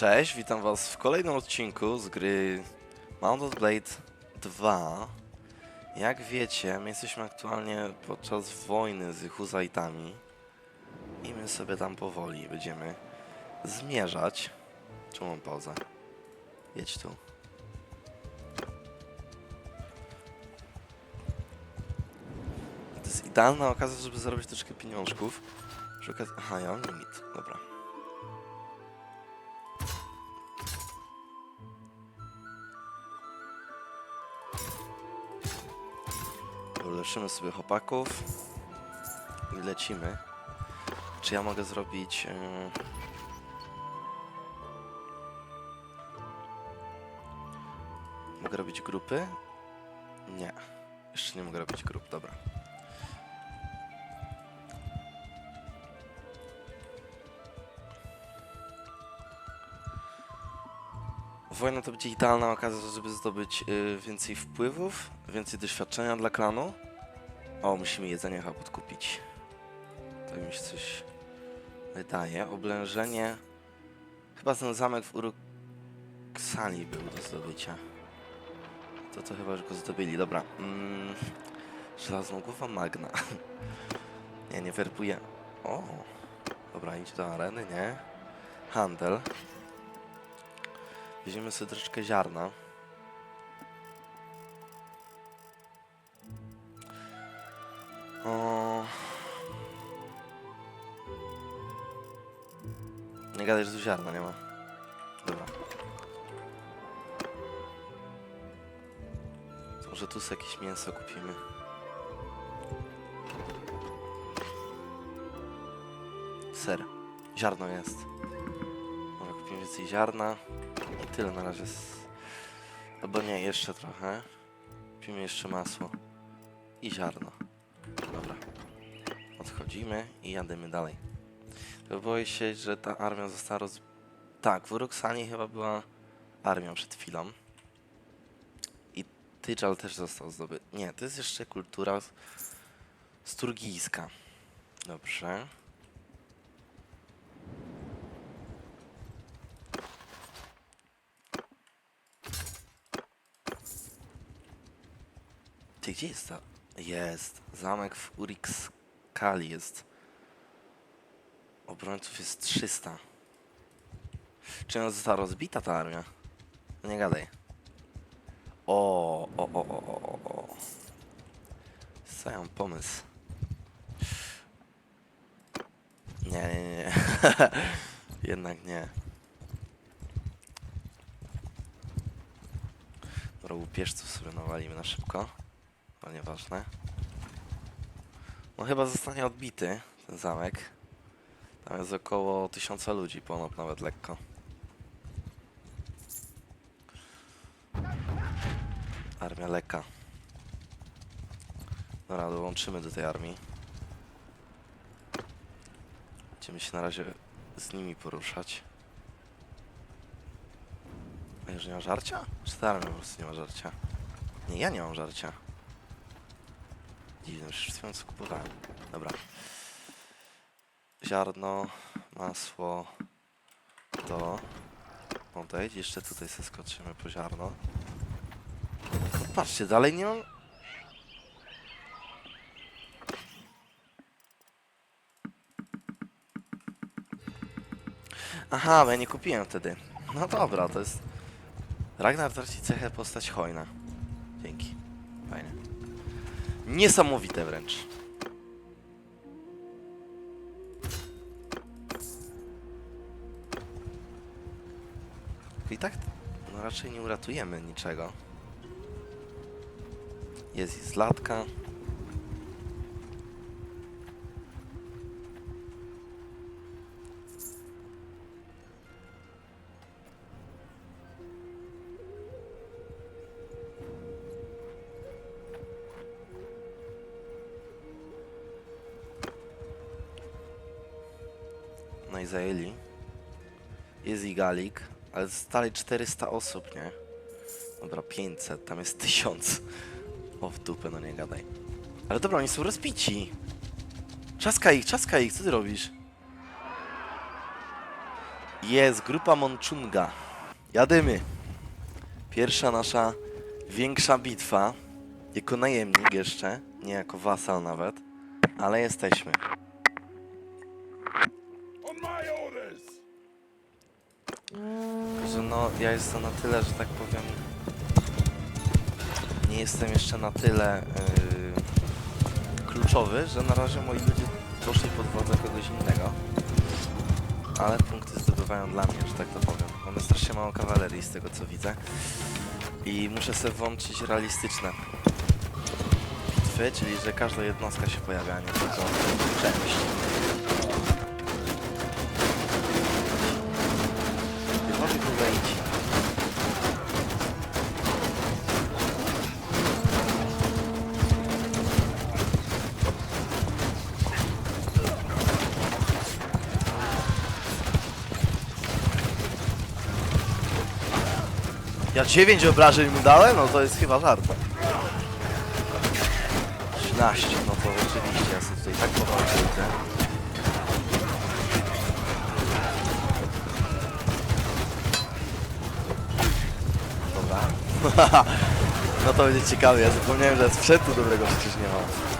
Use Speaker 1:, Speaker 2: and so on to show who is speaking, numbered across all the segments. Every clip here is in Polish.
Speaker 1: Cześć, witam was w kolejnym odcinku z gry Mounted Blade 2. Jak wiecie, my jesteśmy aktualnie podczas wojny z Huzaitami i my sobie tam powoli będziemy zmierzać. Czemu mam pauzę? Jedź tu. To jest idealna okazja, żeby zarobić troszkę pieniążków. Okazji... Aha, ja mam limit. Dobra. Ulepszymy sobie chłopaków i lecimy. Czy ja mogę zrobić... Yy... Mogę robić grupy? Nie. Jeszcze nie mogę robić grup, dobra. Wojna to będzie idealna okazja, żeby zdobyć y, więcej wpływów, więcej doświadczenia dla klanu. O, musimy jedzenie chyba podkupić. To mi się coś wydaje. Oblężenie. Chyba ten zamek w Uruksali był do zdobycia. To to chyba już go zdobyli. Dobra. Mm, żelazną głowa magna. nie, nie werbuję. O, dobra, idź do areny, nie? Handel. Weźmiemy sobie troszeczkę ziarna. Gadaj, że tu ziarna nie ma. Dobra. Może tu sobie jakieś mięso kupimy. Ser. Ziarno jest. Może kupimy więcej ziarna. I tyle na razie. Z... Albo nie, jeszcze trochę. Kupimy jeszcze masło. I ziarno. Dobra. Odchodzimy i jadymy dalej. Bo boję się, że ta armia została roz... Tak, w Uruksani chyba była armią przed chwilą. I Tyczal też został zdobyty. Nie, to jest jeszcze kultura sturgijska. Dobrze. Ty, gdzie jest ta? Jest. Zamek w Urikskali jest. Obrońców jest 300. Czy ona została rozbita ta armia? Nie gadaj. O, o, o, o, o, o, pomysł? Nie, nie, nie, nie. Jednak nie. Dobra, łupieżców sobie nawalimy na szybko. Ale nieważne. No chyba zostanie odbity ten zamek. Tam jest około tysiąca ludzi, ponad nawet lekko. Armia Leka. Dobra, dołączymy do tej armii. Będziemy się na razie z nimi poruszać. A już nie ma żarcia? Czy ta armia po prostu nie ma żarcia? Nie, ja nie mam żarcia. Dziwne, przecież przed chwilą co kupowałem. Dobra. Ziarno, masło, to. Odejdź, jeszcze tutaj sobie skoczymy po ziarno. No patrzcie, dalej nie mam... Aha, bo ja nie kupiłem wtedy. No dobra, to jest... Ragnar traci cechę postać hojna. Dzięki. Fajnie. Niesamowite wręcz. I tak no raczej nie uratujemy niczego. Jest i zlatka. No i zajęli. Jest i Galik, ale stali 400 osób, nie? Dobra, 500, tam jest 1000. O w dupę, no nie gadaj. Ale dobra, oni są rozbici. Czaska ich, czaska ich, co ty robisz? Jest grupa Monchunga. Jadymy. Pierwsza nasza większa bitwa. Jako najemnik jeszcze, nie jako wasal nawet, ale jesteśmy. Ja jestem na tyle, że tak powiem, nie jestem jeszcze na tyle yy, kluczowy, że na razie moi ludzie poszli pod wodę kogoś innego. Ale punkty zdobywają dla mnie, że tak to powiem. Mamy strasznie mało kawalerii z tego co widzę. I muszę sobie włączyć realistyczne bitwy, czyli że każda jednostka się pojawia, a nie tylko część. 9 obrażeń mu dałem? No to jest chyba żart. 13, no to rzeczywiście, ja sobie tutaj tak powalczyłem. Dobra. no to będzie ciekawe, ja zapomniałem, że sprzętu dobrego przecież nie ma.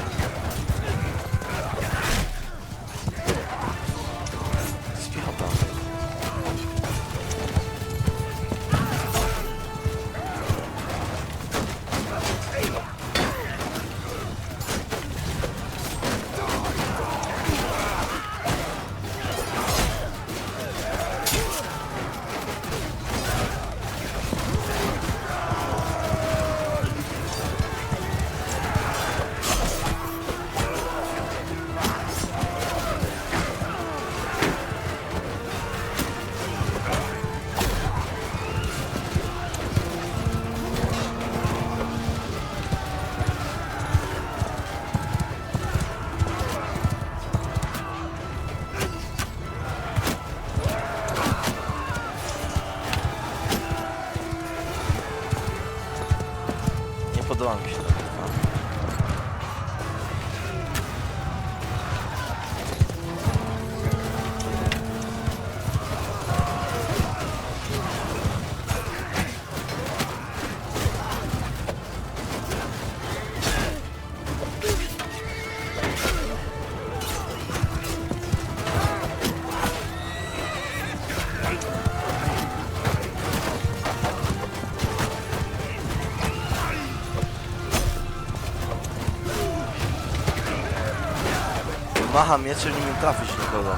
Speaker 1: Macha mieczem, nie umiem trafić nikogo.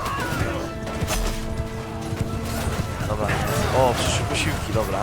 Speaker 1: Dobra. O, przyszły posiłki, dobra.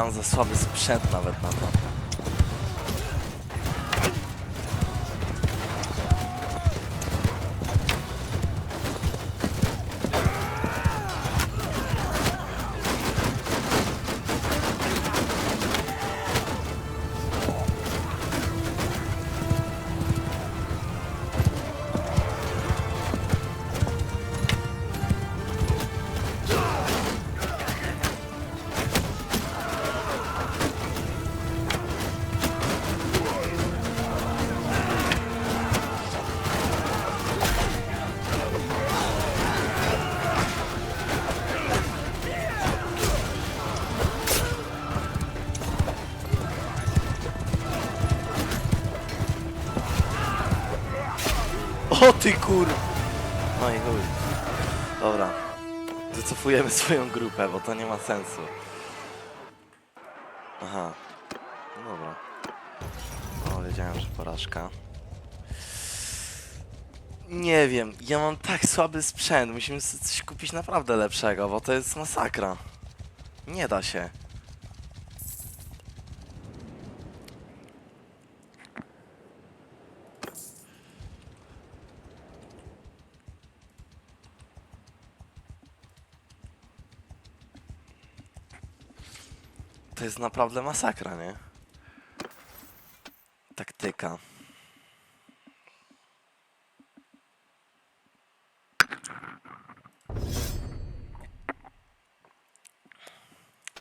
Speaker 1: Ja mam za słaby sprzęt nawet na to. Ty kur... No i chuj. Dobra. Wycofujemy swoją grupę, bo to nie ma sensu. Aha. No dobra. O, wiedziałem, że porażka. Nie wiem, ja mam tak słaby sprzęt. Musimy sobie coś kupić naprawdę lepszego, bo to jest masakra. Nie da się. To jest naprawdę masakra, nie? Taktyka.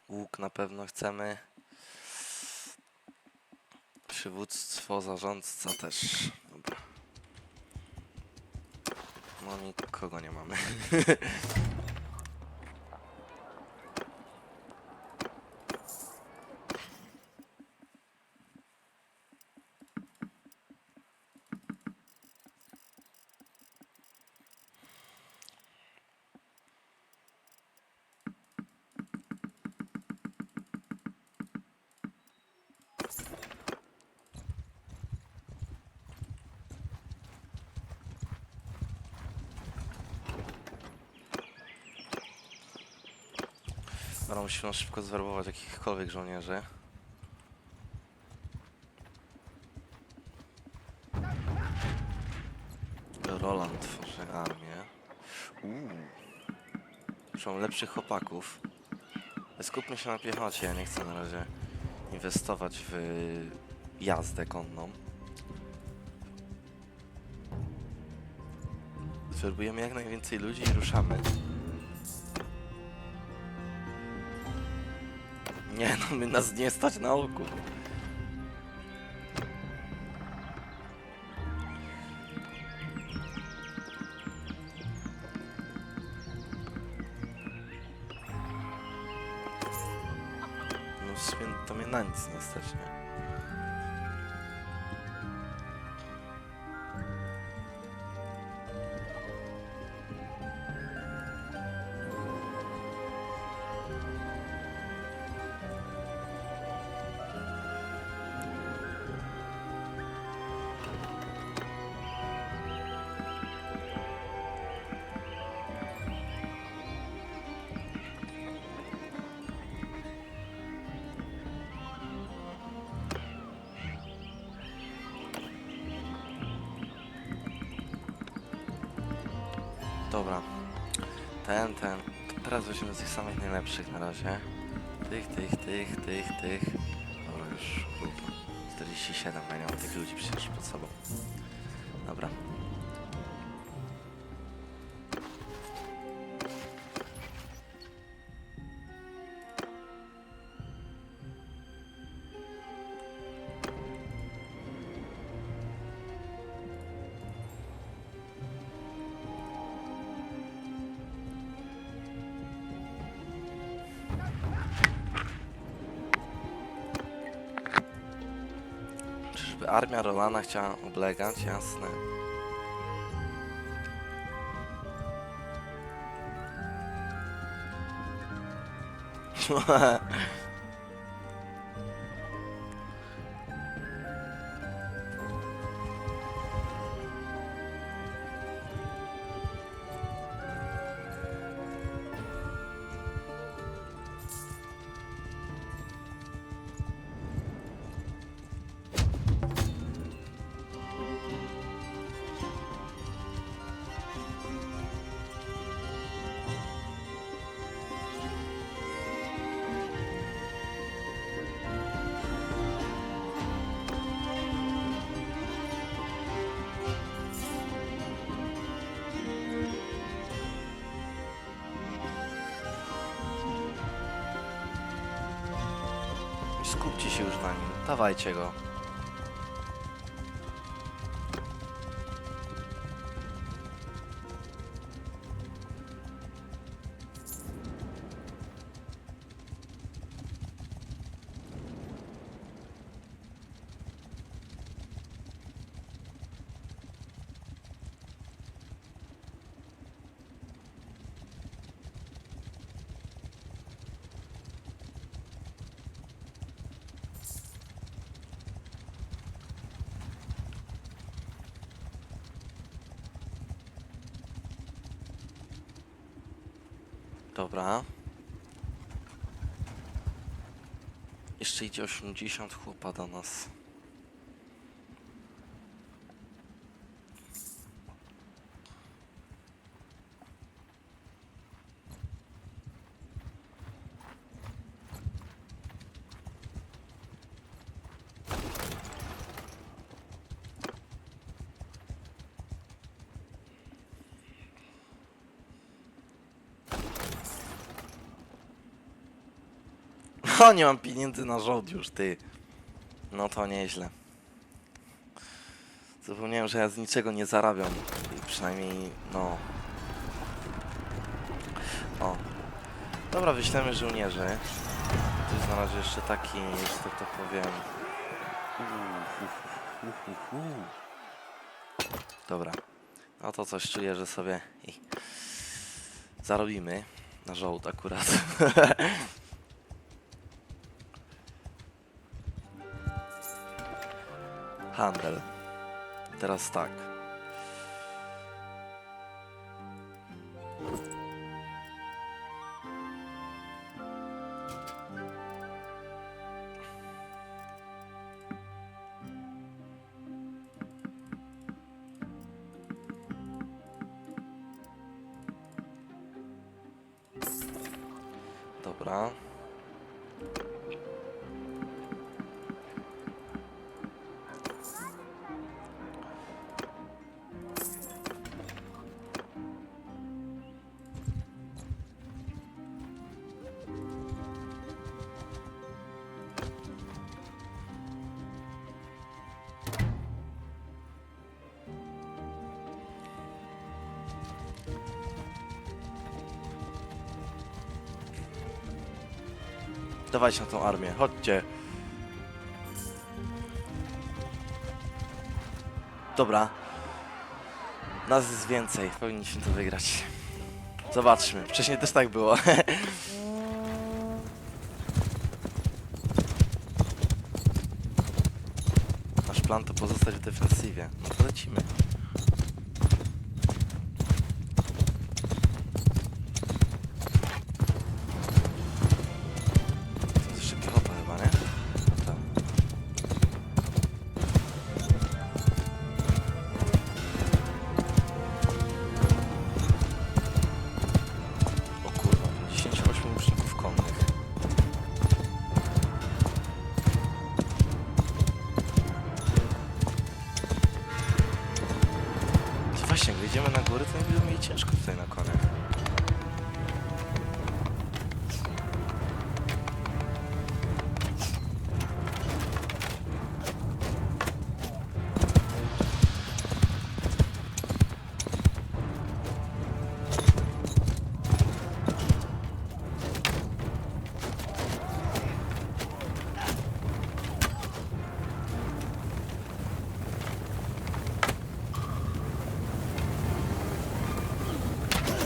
Speaker 1: Łuk na pewno chcemy. Przywództwo, zarządca też. Dobra. No nikogo nie mamy. Dobra, musimy szybko zwerbować jakichkolwiek żołnierzy. Roland tworzy armię. Uuu. Lepszych chłopaków. Skupmy się na piechocie, ja nie chcę na razie inwestować w jazdę konną. Zwerbujemy jak najwięcej ludzi i ruszamy. Nie no, my nas nie stać na oku. No w sumie to mnie na nic nie stać, nie? Teraz weźmiemy tych samych najlepszych na razie. Tych, tych, tych, tych, tych. Dobra, już równo. 47, ja nie mam tych ludzi przecież pod sobą. Dobra. Armia Rolana chciała oblegać? Jasne. już na nim. Dawajcie go. Dobra. Jeszcze idzie 80 chłopa do nas. O, nie mam pieniędzy na żołd już, ty. No to nieźle. Zapomniałem, że ja z niczego nie zarabiam. Przynajmniej, no... O. Dobra, wyślemy żołnierzy. Tu jest na razie jeszcze taki, że tak to powiem... Dobra. No to coś czuję, że sobie zarobimy na żołd akurat. Handel. Teraz tak. Dawajcie na tą armię, chodźcie. Dobra. Nas jest więcej, powinniśmy to wygrać. Zobaczmy, wcześniej też tak było. Nasz plan to pozostać w defensywie. No to lecimy.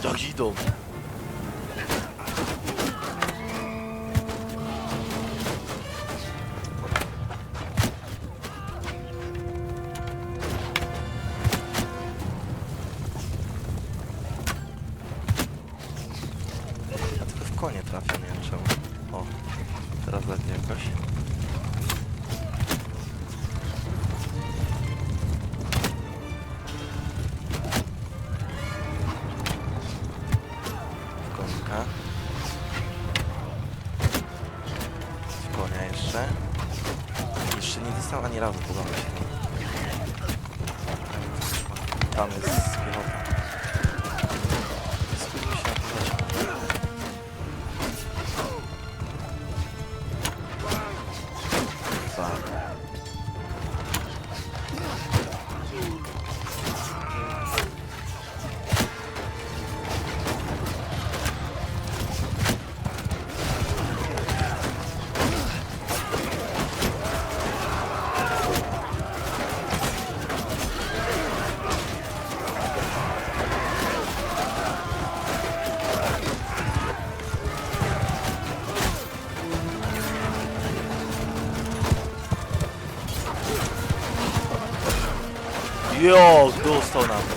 Speaker 1: Jak idą? Ja Hearthstone'a.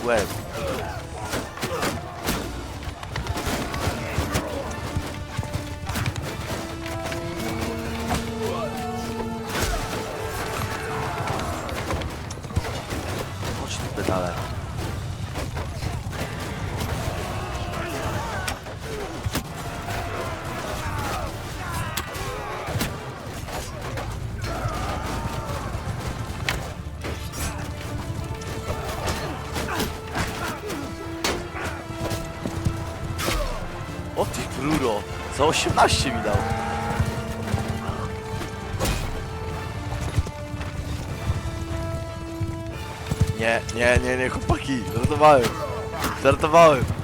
Speaker 1: 18 mi dał. Nie, nie, nie, nie, chłopaki, żartowałem. Żartowałem.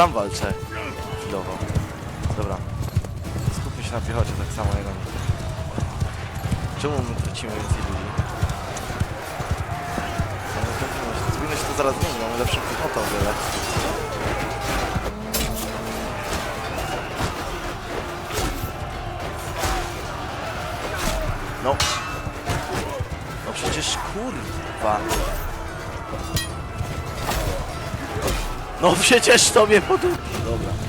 Speaker 1: Sam walczę. Chwilowo. Dobra. Skupmy się na piechocie tak samo jak on. Czemu my tracimy więcej ludzi? No, my tracimy się- Powinno to zaraz zmienić, mamy lepszą piechotę o wiele. No. No przecież kurwa. No przecież tobie. Dobra. Dobra.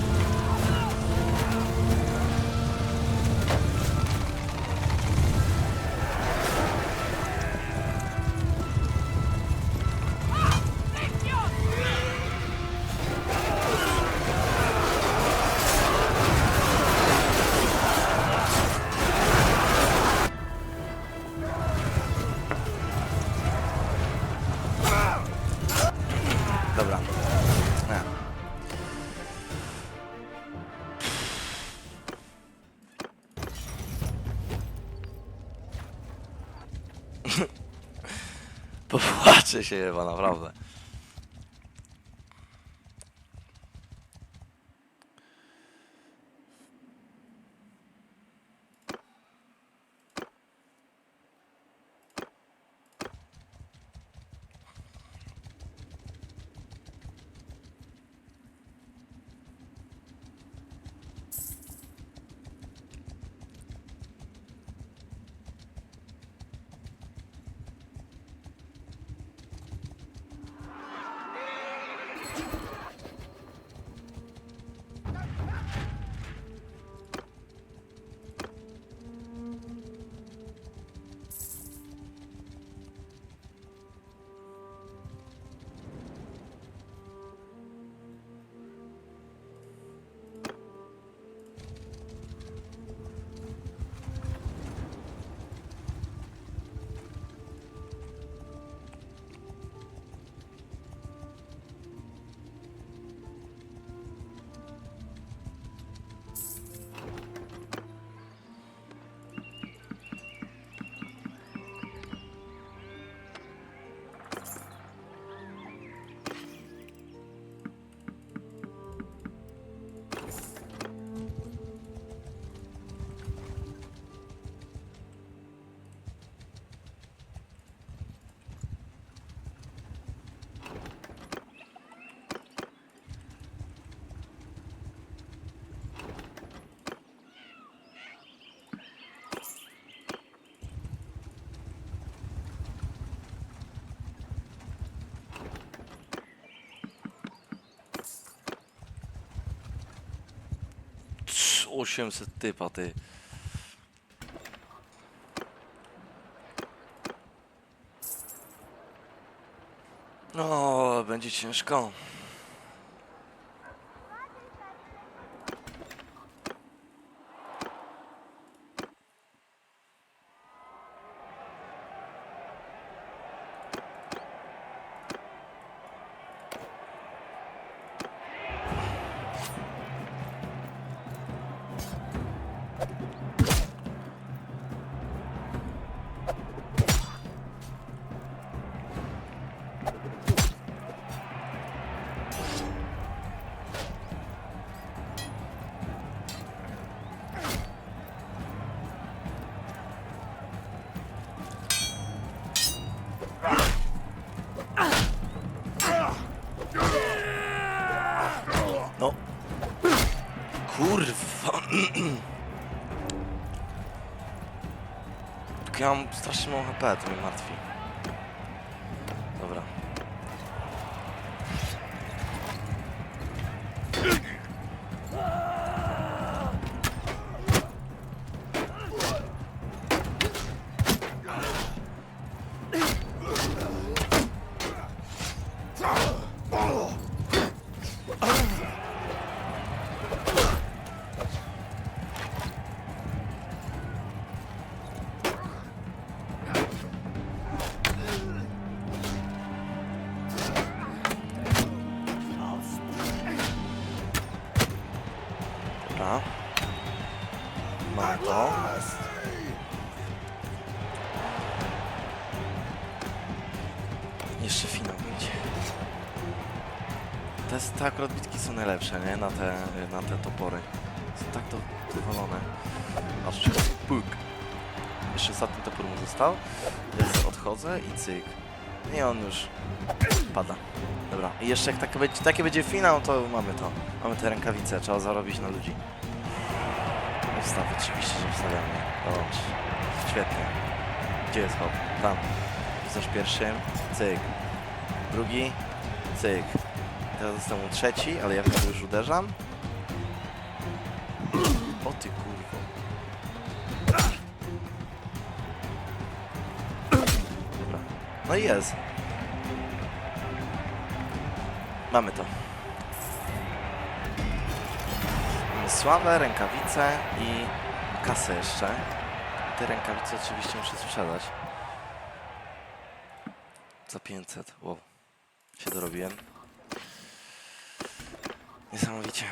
Speaker 1: Popłaczę się chyba, naprawdę. 800 typa, ty. No, będzie ciężko. Thank you. Ja mam strasznie mało HP, to mnie martwi. Najlepsze, nie? Na te, na te topory. Są tak to dowalone. Aż puk. Jeszcze ostatni topór mu został. Sobie odchodzę i cyk. I on już pada. Dobra. I jeszcze jak tak będzie, taki będzie finał, to mamy to. Mamy te rękawice, trzeba zarobić na ludzi. Wstaw, oczywiście, że wstawiamy. Dobrze. Świetnie. Gdzie jest hop? Tam. Rzucasz pierwszym. Cyk. Drugi. Cyk. Teraz został mu trzeci, ale ja wtedy już uderzam. O ty kurwo. Dobra. No i jest. Mamy to. Mamy sławę, rękawice i kasę jeszcze. Te rękawice oczywiście muszę sprzedać. Za 500. Wow. Się dorobiłem. Niesamowicie.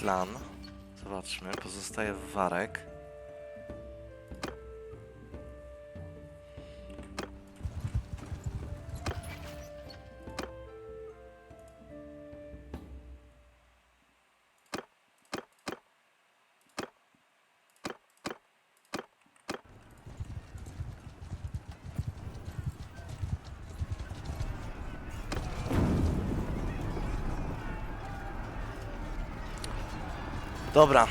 Speaker 1: Klan. Zobaczmy. Pozostaje Warek. Dobra,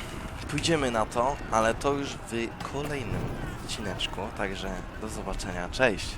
Speaker 1: pójdziemy na to, ale to już w kolejnym odcineczku, także do zobaczenia, cześć!